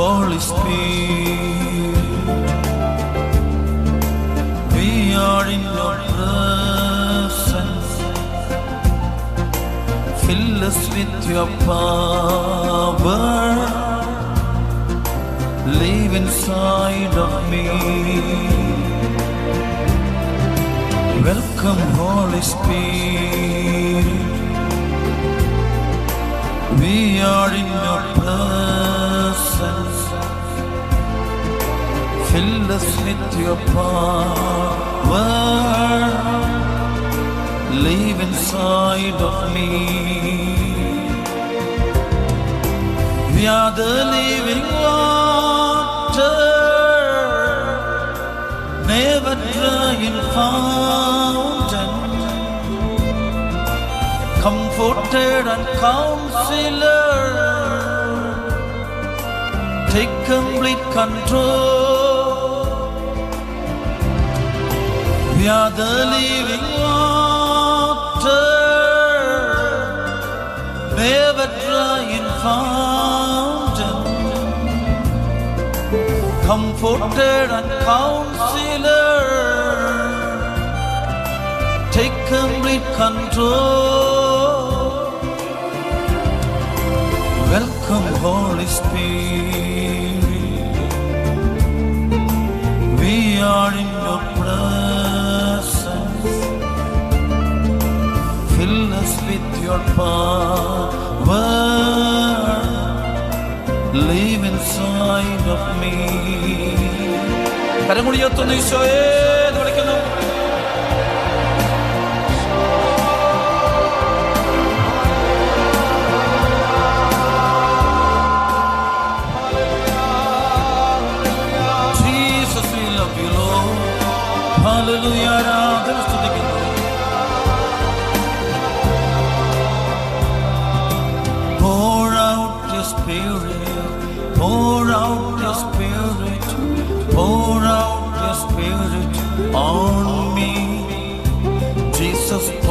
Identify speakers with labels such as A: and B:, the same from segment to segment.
A: Holy Spirit. We are in your presence. Fill us with your power. Live inside of me. Welcome, Holy Spirit. We are in your presence. Fill us with your power. Live inside of me. We are the living water, never drying fountain comforted and counselor. Complete control. We are the living water, never drying fountain. Comforted and counselor take complete control. Welcome, Holy Spirit. Tô nem sou eu. of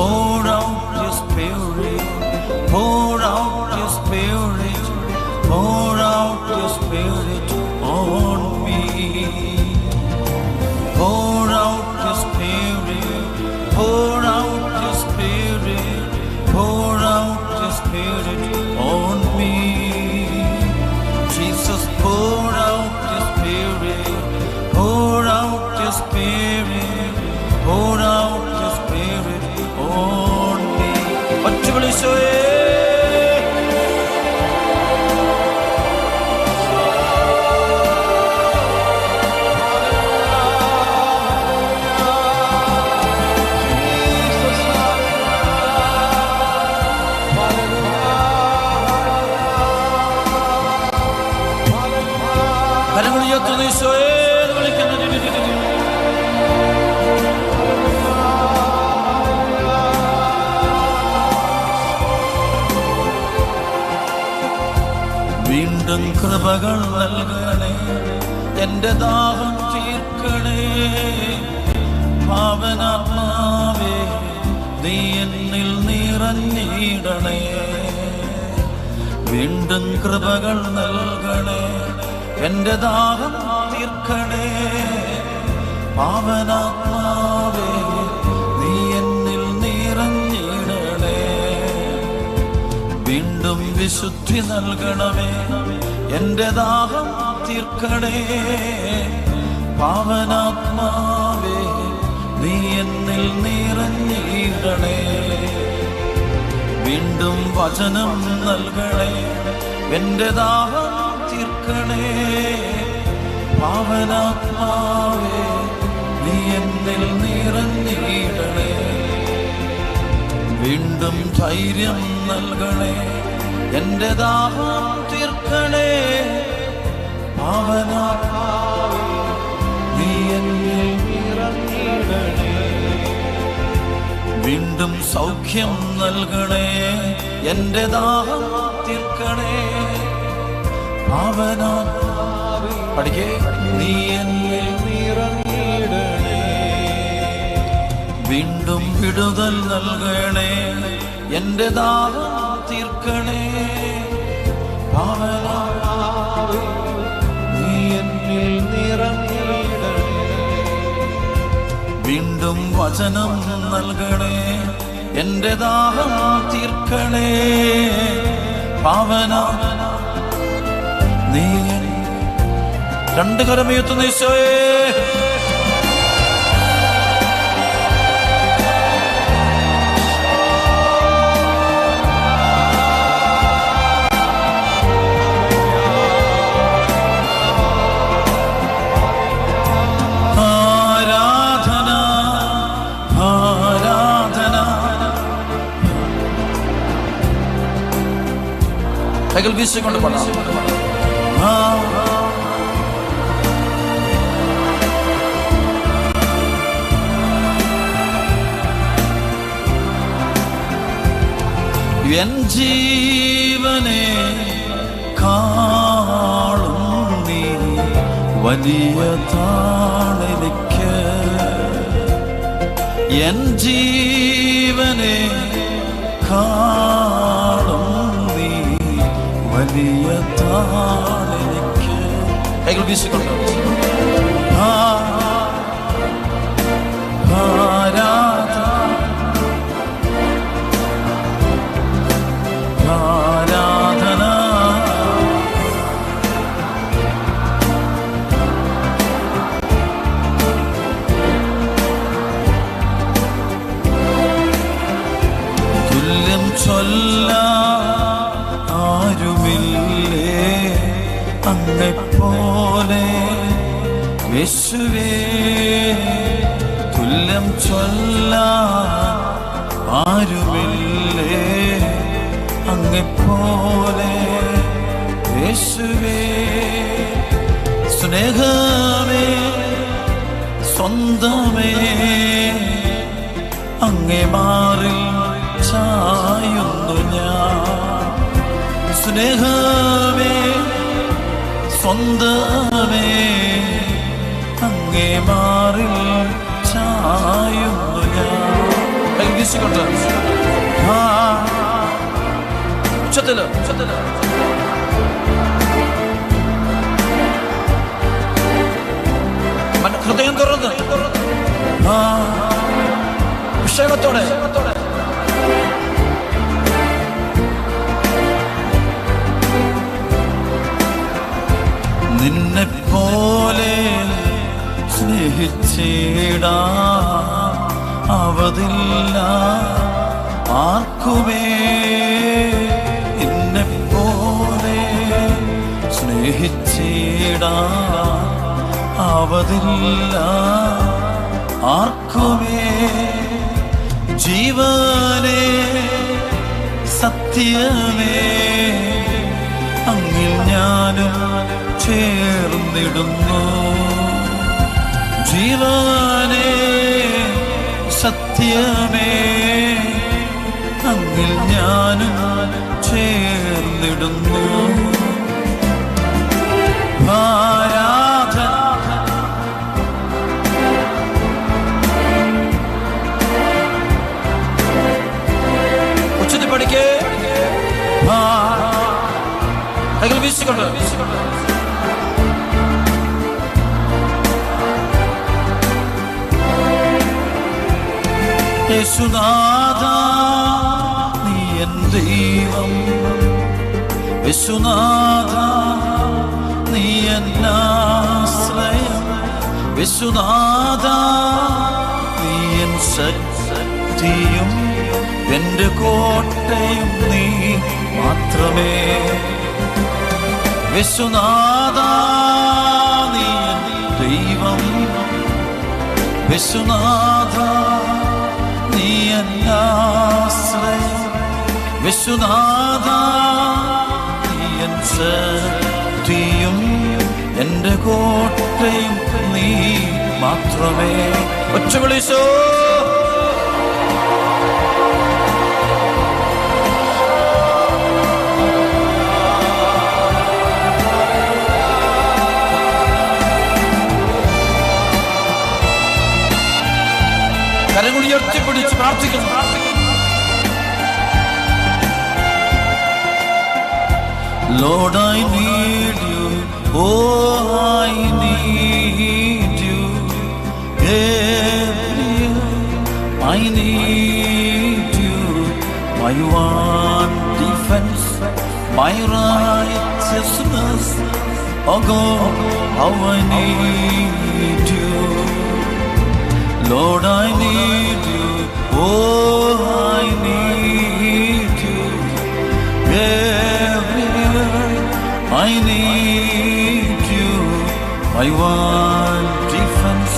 A: വീണ്ടും കൃപകൾ നൽകണേ എന്റെ ദാഹം തീർക്കണേ. പാവനാത്മാവേ നീ എന്നിൽ നിറഞ്ഞിടണേ. വീണ്ടും കൃപകൾ നൽകണേ. എന്റെ ദാഹം തീർക്കണേ. പാവനാത്മാവേ നീ എന്നിൽ നിറഞ്ഞിടണേ. വീണ്ടും വിശുദ്ധി നൽകണമേ. എന്റെ ദാഹം തീർക്കണേ. പാവനാത്മാവേ നീ എന്നിൽ നിറഞ്ഞിടണേ. വീണ്ടും വചനം നൽകണേ. എന്റെ ദാഹം തീർക്കണേ. പാവനാത്മാവേ നീ എന്നിൽ നിറഞ്ഞിടണേ. വീണ്ടും ധൈര്യം നൽകണേ. എന്റെ ദാഹം തീർക്കണേ. നിറഞ്ഞിടണേ. വീണ്ടും സൗഖ്യം നൽകണേ. എന്റെ ദാഹം തീർക്കണേ. നീ എന്നിൽ നിറഞ്ഞിടണേ വീണ്ടും വിടുതൽ നൽകണേ. എന്റെ ദാനം തീർക്കണേ. നീ എന്നിൽ നിറഞ്ഞിടണേ. വീണ്ടും വചനം നൽകണേ. എന്റെ ദാഹം തീർക്കണേ. പാവനാ നീ രണ്ട് കരമയുത്തുന്ന ഈശോയേ. കൈകൾ വീശിക്കൊണ്ട് പാടാം. എൻ ജീവനെ കാളും നീ വലിയ താണെനിക്ക് എൻ ജീവനെ കാളും നീ വലിയ താണെനിക്ക് കൈകൾ വീശിക്കൊണ്ട് ചൊല്ല ആരുമില്ലേ അങ്ങെപ്പോലെ യേശുവേ തുല്യം ചൊല്ല. ആരുമില്ലേ അങ്ങെപ്പോലെ യേശുവേ സ്നേഹമേ സ്വന്തമേ അങ്ങേ മാറിൽ സ്നേഹമേ സ്വന്തമേ അങ്ങേ മാറിൽ ചായുന്നു ഞാൻ. വീശിക്കൊണ്ട് ഉച്ചത്തിൽ ഉച്ചത്തിൽ. ഹൃദയം തുറന്ന്. ആ വിഷയത്തോടെ. നിന്നെ പോലെ സ്നേഹിച്ചിടാ. അവതില്ല. ആർക്കുമേ നിന്നെ പോലെ സ്നേഹിച്ചിടാ. അവതില്ല. ആർക്കുമേ ജീവനെ സത്യമേ. അങ്ങിൽ ഞാനും ചേർന്നിടുന്നു. ജീവാനേ സത്യമേ അങ്ങിൽ ഞാനും ചേർന്നിടുന്നു. യേശുനാഥ നീ എൻ ദൈവം. യേശുനാഥ നീ എന്നാശ്രയം യേശുനാഥ നീ എൻ ശക്തിയും. എന്റെ കോട്ടയും നീ മാത്രമേ. വിശ്വനാഥ നീ ദൈവം. വിശ്വനാഥ എന്നാശ്രയം വിശ്വനാഥ നീ എൻ ശക്തിയും എന്റെ കോട്ടയും നീ മാത്രമേ ഒറ്റ വിളിച്ചോ കരങ്ങൾ ഉയർത്തിപ്പിടിച്ച് പ്രാർത്ഥിക്കും Lord, I need you. Oh, I need you. Gabriel, I need you. My one defense, my righteousness. Oh God, how I need you. Lord, I need you. One defense,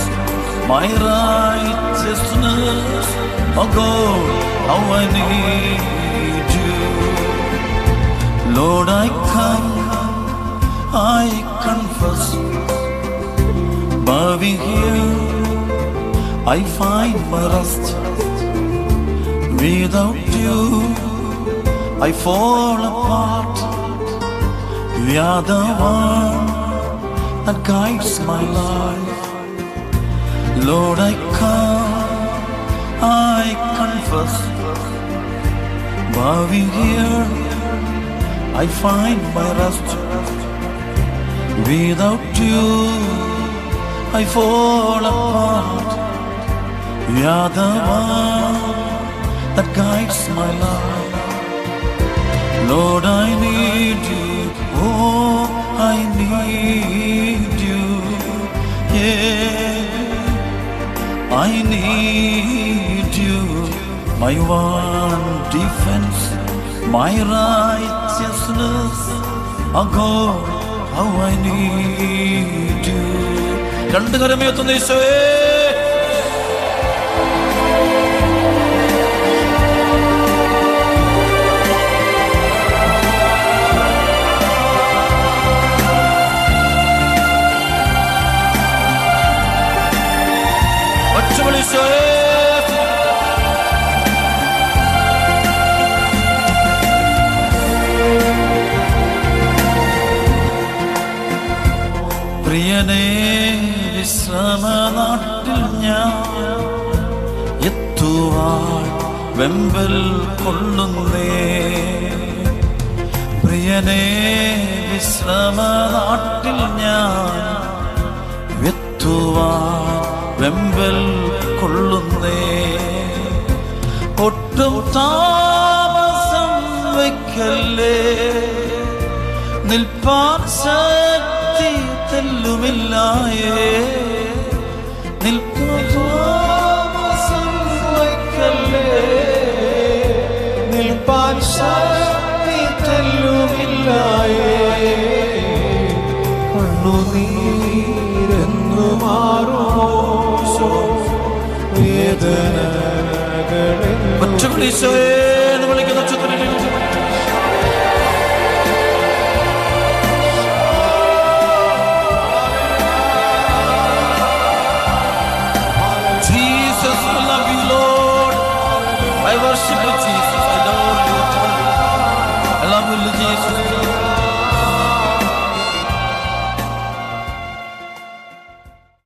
A: my righteousness. Oh how I need you. Lord, I I confess, bowing here, I find my rest. Without you, I fall apart. You are the one that guides my life. Lord, I come, I confess, bowing here, I find my rest. Without you, I fall apart. You are the one that guides my life. Lord, I need you. Oh, I need you. Yeah, I need you. My one defense, my righteousness. Oh God, how I need you. രണ്ട് കരമേത്തുന്ന ഈശോയേ പ്രിയനേ വിശ്രമനാട്ടിൽ ഞാൻ എത്തുവാൻ വെമ്പൽ കൊള്ളുന്നേ. പ്രിയനേ വിശ്രമനാട്ടിൽ ഞാൻ എത്തുവാൻ വെമ്പൽ കൊള്ളുന്നേ. ഒട്ടും താമസം വയ്ക്കല്ലേ നിൽപ്പാൻ ശക്തി തെല്ലുമില്ലായേ നിൽപ്പാൻ താമസം
B: നിൽപ്പാൻ ശക്തി തെല്ലുമില്ലായേ കണ്ണുനീരെന്നു മാറുമോ? വേദനകളിൽ
A: ഒറ്റവിളിശോയേ എന്ന്